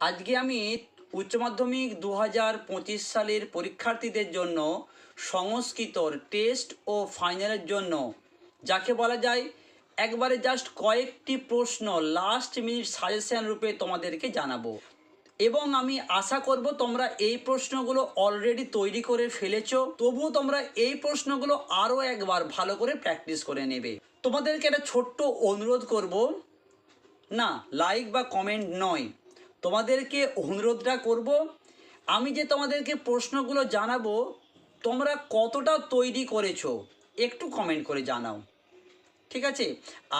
আজকে আমি উচ্চ মাধ্যমিক দু হাজার পঁচিশ সালের পরীক্ষার্থীদের জন্য সংস্কৃতর টেস্ট ও ফাইনালের জন্য, যাকে বলা যায় একবারে জাস্ট কয়েকটি প্রশ্ন লাস্ট মিনিট সাজেশন রূপে তোমাদেরকে জানাব। এবং আমি আশা করব তোমরা এই প্রশ্নগুলো অলরেডি তৈরি করে ফেলেছ, তবুও তোমরা এই প্রশ্নগুলো আরও একবার ভালো করে প্র্যাকটিস করে নেবে। তোমাদেরকে একটা ছোট্ট অনুরোধ করব, না লাইক বা কমেন্ট নয় তোমাদেরকে অনুরোধটা করব, আমি যে তোমাদেরকে প্রশ্নগুলো জানাব, তোমরা কতটা তৈরি করেছ, একটু কমেন্ট করে জানাও। ঠিক আছে?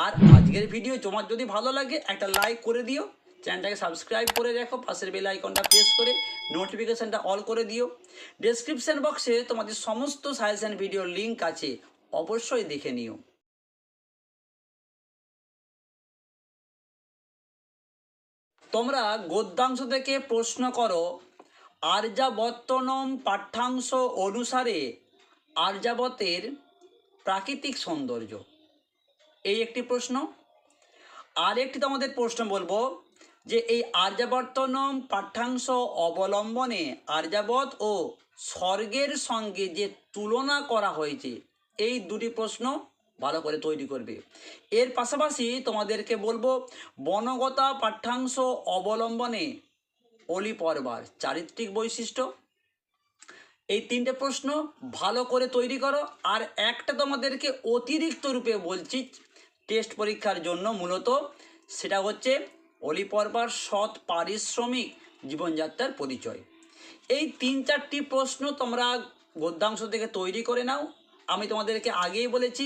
আর আজকের ভিডিও তোমার যদি ভালো লাগে, একটা লাইক করে দিও চ্যানেলটাকে সাবস্ক্রাইব করে রাখো, পাশের বেল আইকনটা প্রেস করে নোটিফিকেশানটা অল করে দিও। ডেসক্রিপশন বক্সে তোমাদের সমস্ত সাজেশন ভিডিওর লিঙ্ক আছে, অবশ্যই দেখে নিও। তোমরা গদ্যাংশ থেকে প্রশ্ন করো, আর্যাবর্তনম পাঠ্যাংশ অনুসারে আর্যাবতের প্রাকৃতিক সৌন্দর্য? এই একটি প্রশ্ন। আর একটি তোমাদের প্রশ্ন বলব যে এই আর্যাবর্তনম পাঠ্যাংশ অবলম্বনে আর্যাবত ও স্বর্গের সঙ্গে যে তুলনা করা হয়েছে, এই দুটি প্রশ্ন ভালো করে তৈরি করবে। এর পাশাপাশি তোমাদেরকে বলব, বনগতা পাঠ্যাংশ অবলম্বনে অলি পর্বার, চারিত্রিক বৈশিষ্ট্য। এই তিনটে প্রশ্ন ভালো করে তৈরি করো, আর একটা তোমাদেরকে অতিরিক্ত রূপে বলছি, টেস্ট পরীক্ষার জন্য মূলত, সেটা হচ্ছে অলি পর্বার সৎ পারিশ্রমিক জীবনযাত্রার পরিচয়। এই তিন চারটি প্রশ্ন তোমরা গদ্যাংশ থেকে তৈরি করে নাও। আমি তোমাদেরকে আগেই বলেছি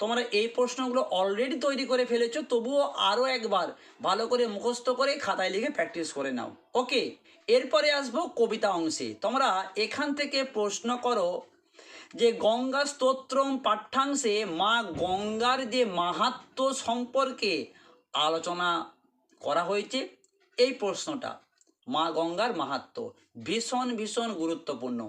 তোমরা এই প্রশ্নগুলো অলরেডি তৈরি করে ফেলেছো, তবুও আরও একবার ভালো করে মুখস্থ করে খাতায় লিখে প্র্যাকটিস করে নাও। ওকে এরপরে আসব কবিতা অংশে। তোমরা এখান থেকে প্রশ্ন করো যে গঙ্গা স্তোত্রম পাঠ্যাংশে মা গঙ্গার যে মাহাত্ম সম্পর্কে আলোচনা করা হয়েছে, এই প্রশ্নটা, মা গঙ্গার মাহাত্ম, ভীষণ ভীষণ গুরুত্বপূর্ণ।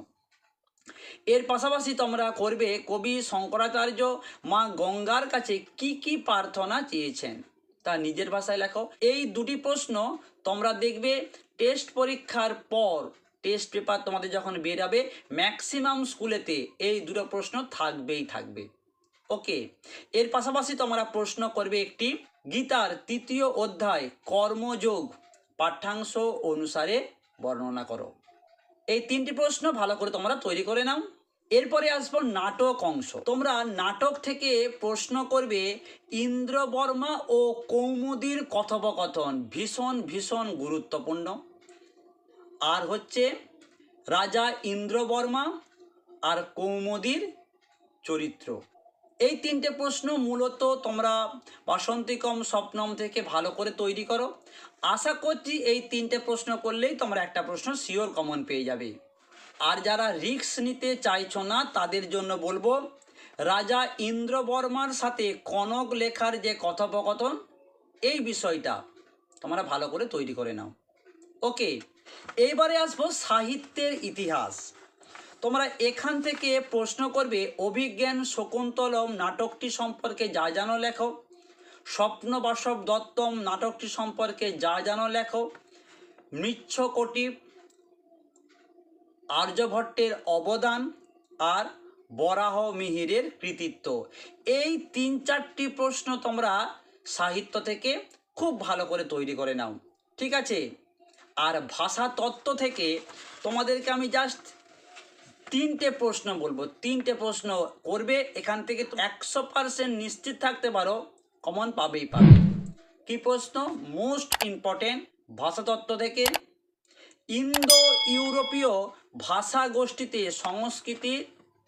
এর পাশাপাশি তোমরা করবে কবি শঙ্করাচার্য মা গঙ্গার কাছে কি কি প্রার্থনা চেয়েছেন? তা নিজের ভাষায় লেখো। এই দুটি প্রশ্ন তোমরা দেখবে টেস্ট পরীক্ষার পর, টেস্ট পেপার তোমাদের যখন বেরাবে ম্যাক্সিমাম স্কুলেতে এই দুটো প্রশ্ন থাকবেই থাকবে। ওকে? এর পাশাপাশি তোমরা প্রশ্ন করবে একটি, গীতার তৃতীয় অধ্যায় কর্মযোগ পাঠ্যাংশ অনুসারে বর্ণনা করো। এই তিনটি প্রশ্ন ভালো করে তোমরা তৈরি করে নাও। এরপরে আসব নাটক অংশ। তোমরা নাটক থেকে প্রশ্ন করবে ইন্দ্রবর্মা ও কৌমুদির কথোপকথন ভীষণ ভীষণ গুরুত্বপূর্ণ। আর হচ্ছে রাজা ইন্দ্রবর্মা আর কৌমুদির চরিত্র। এই তিনটে প্রশ্ন মূলত তোমরা বাসন্তিকম স্বপ্নম থেকে ভালো করে তৈরি করো। আশা করছি এই তিনটে প্রশ্ন করলেই তোমরা একটা প্রশ্ন শিওর কমন পেয়ে যাবে। আর যারা রিক্স নিতে চাইছো না, তাদের জন্য বলব, রাজা ইন্দ্রবর্মার সাথে কনক লেখার যে কথোপকথন, এই বিষয়টা তোমরা ভালো করে তৈরি করে নাও। ওকে এইবারে আসব সাহিত্যের ইতিহাস। তোমরা এখান থেকে প্রশ্ন করবে, অভিজ্ঞান শকুন্তলম নাটকটি সম্পর্কে যা জানো লেখো। স্বপ্নবাসব দত্তম নাটকটি সম্পর্কে যা জানো লেখো। মৃচ্ছকটিপ আর্যভট্টের অবদান আর বরাহ মিহিরের কৃতিত্ব। এই তিন চারটি প্রশ্ন তোমরা সাহিত্য থেকে খুব ভালো করে তৈরি করে নাও। ঠিক আছে? আর ভাষা তত্ত্ব থেকে তোমাদেরকে আমি জাস্ট তিনটে প্রশ্ন বলব। তিনটে প্রশ্ন করবে, এখান থেকে একশো পার্সেন্ট নিশ্চিত থাকতে পারো কমন পাবেই পাবে। কি প্রশ্ন? মোস্ট ইম্পর্টেন্ট ভাষাতত্ত্ব থেকে ইন্দো ইউরোপীয় ভাষা গোষ্ঠীতে সংস্কৃতির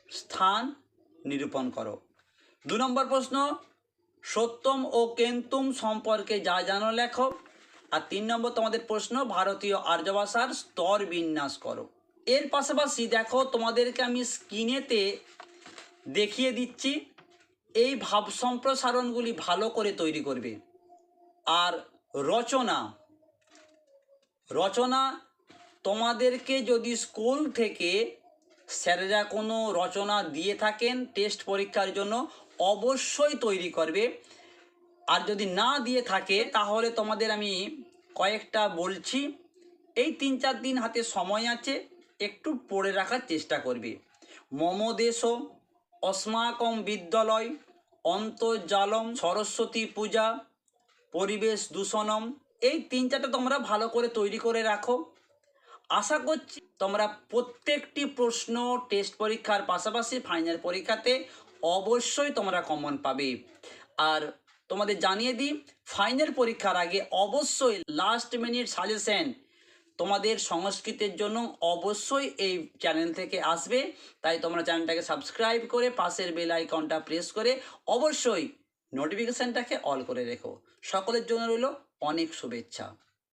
স্থান নিরূপণ করো। দু নম্বর প্রশ্ন, সত্যম ও কেন্তুম সম্পর্কে যা জানো লেখো। আর তিন নম্বর তোমাদের প্রশ্ন, ভারতীয় আর্য ভাষার স্তর বিন্যাস করো। এর পাশাপাশি দেখো তোমাদেরকে আমি স্ক্রিনেতে দেখিয়ে দিচ্ছি, এই ভাব সম্প্রসারণগুলি ভালো করে তৈরি করবে। আর রচনা রচনা তোমাদেরকে যদি স্কুল থেকে স্যারেরা কোনো রচনা দিয়ে থাকেন টেস্ট পরীক্ষার জন্য, অবশ্যই তৈরি করবে। আর যদি না দিয়ে থাকে, তাহলে তোমাদের আমি কয়েকটা বলছি। এই তিন চার দিন হাতে সময় আছে একটু পড়ে রাখার চেষ্টা করবে। মমদেশ, অস্মাকম বিদ্যালয়, অন্তর্জালম, সরস্বতী পূজা, পরিবেশ দূষণম, এই তিন চারটা তোমরা ভালো করে তৈরি করে রাখো। আশা করছি তোমরা প্রত্যেকটি প্রশ্ন টেস্ট পরীক্ষার পাশাপাশি ফাইনাল পরীক্ষাতে অবশ্যই তোমরা কমন পাবে। আর তোমাদের জানিয়ে দিই ফাইনাল পরীক্ষার আগে অবশ্যই লাস্ট মিনিট সাজেশন তোমাদের সংস্কৃতের জন্য অবশ্যই এই চ্যানেল থেকে আসবে। তাই তোমরা চ্যানেলটাকে সাবস্ক্রাইব করে পাশের বেল আইকনটা প্রেস করে অবশ্যই নোটিফিকেশানটাকে অল করে রেখো। সকলের জন্য রইল অনেক শুভেচ্ছা।